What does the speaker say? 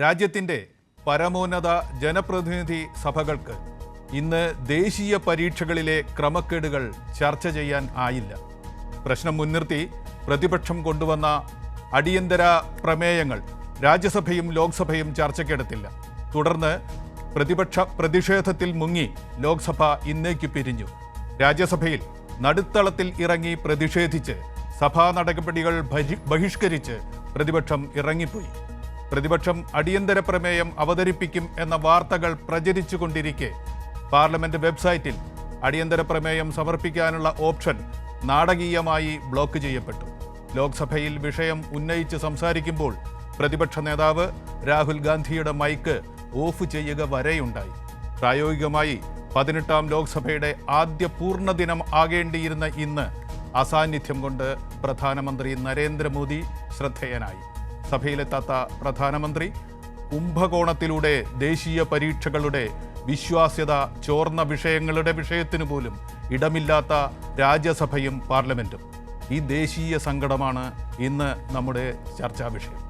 രാജ്യത്തിന്റെ പരമോന്നത ജനപ്രതിനിധി സഭകൾക്ക് ഇന്ന് ദേശീയ പരീക്ഷകളിലെ ക്രമക്കേടുകൾ ചർച്ച ചെയ്യാൻ ആയില്ല. പ്രശ്നം മുൻനിർത്തി പ്രതിപക്ഷം കൊണ്ടുവന്ന അടിയന്തര പ്രമേയങ്ങൾ രാജ്യസഭയും ലോക്സഭയും ചർച്ചയ്ക്കെടുത്തില്ല. തുടർന്ന് പ്രതിപക്ഷ പ്രതിഷേധത്തിൽ മുങ്ങി ലോക്സഭ ഇന്നേക്ക് പിരിഞ്ഞു. രാജ്യസഭയിൽ നടുത്തളത്തിൽ ഇറങ്ങി പ്രതിഷേധിച്ച് സഭാ നടപടികൾ ബഹിഷ്കരിച്ച് പ്രതിപക്ഷം ഇറങ്ങിപ്പോയി. പ്രതിപക്ഷം അടിയന്തര പ്രമേയം അവതരിപ്പിക്കും എന്ന വാർത്തകൾ പ്രചരിച്ചുകൊണ്ടിരിക്കെ. പാർലമെന്റ് വെബ്സൈറ്റിൽ അടിയന്തര പ്രമേയം സമർപ്പിക്കാനുള്ള ഓപ്ഷൻ നാടകീയമായി ബ്ലോക്ക് ചെയ്യപ്പെട്ടു. ലോക്സഭയിൽ വിഷയം ഉന്നയിച്ച് സംസാരിക്കുമ്പോൾ പ്രതിപക്ഷ നേതാവ് രാഹുൽ ഗാന്ധിയുടെ മൈക്ക് ഓഫ് ചെയ്യുക വരെയുണ്ടായി. പ്രായോഗികമായി പതിനെട്ടാം ലോക്സഭയുടെ ആദ്യ പൂർണദിനം ആകേണ്ടിയിരുന്ന ഇന്ന് അസാന്നിധ്യം കൊണ്ട് പ്രധാനമന്ത്രി നരേന്ദ്രമോദി ശ്രദ്ധേയനായി. സഭയിലെത്താത്ത പ്രധാനമന്ത്രി കുംഭകോണത്തിലൂടെ ദേശീയ പരീക്ഷകളുടെ വിശ്വാസ്യത ചോർന്ന വിഷയങ്ങളുടെ വിഷയത്തിനു പോലും ഇടമില്ലാത്ത രാജ്യസഭയും പാർലമെന്റും ഈ ദേശീയ സങ്കടമാണ് ഇന്ന് നമ്മുടെ ചർച്ചാ വിഷയം.